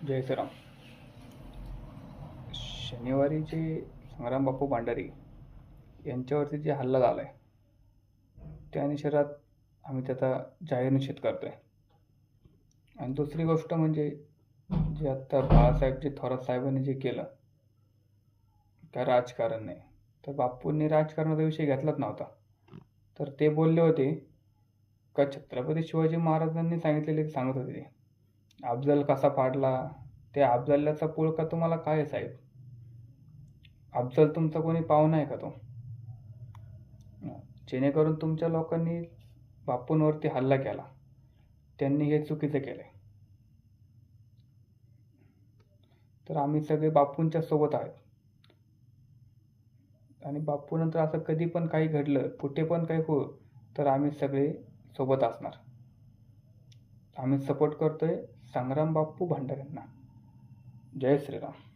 जय श्रीराम. शनिवारी जे संग्राम बापू भांडारी यांच्यावरती जे हल्ला झाला आहे त्या निषेधात आम्ही त्याचा जाहीर निषेध करतो आहे आणि दुसरी गोष्ट म्हणजे जे आत्ता बाळासाहेबजी थोरात साहेबांनी जे केलं त्या राजकारण नाही तर बापूंनी राजकारणाचा विषय घेतलाच नव्हता. तर ते बोलले होते का छत्रपती शिवाजी महाराजांनी सांगितलेले ते सांगत होते ते. अफजल कसा पाडला? त्या अफजलाचा पुळका तुम्हाला काय आहे साहेब? अफजल तुमचा कोणी पाहुणा आहे का तो? जेणेकरून तुमच्या लोकांनी बापूंवरती हल्ला केला. त्यांनी हे चुकीचं केलं तर आम्ही सगळे बापूंच्या सोबत आहेत. आणि बापूनंतर असं कधी पण काही घडलं कुठे पण काही हो तर आम्ही सगळे सोबत असणार. आम्ही सपोर्ट करतोय. संग्राम बापू भांडाऱ्यांना जय श्रीराम.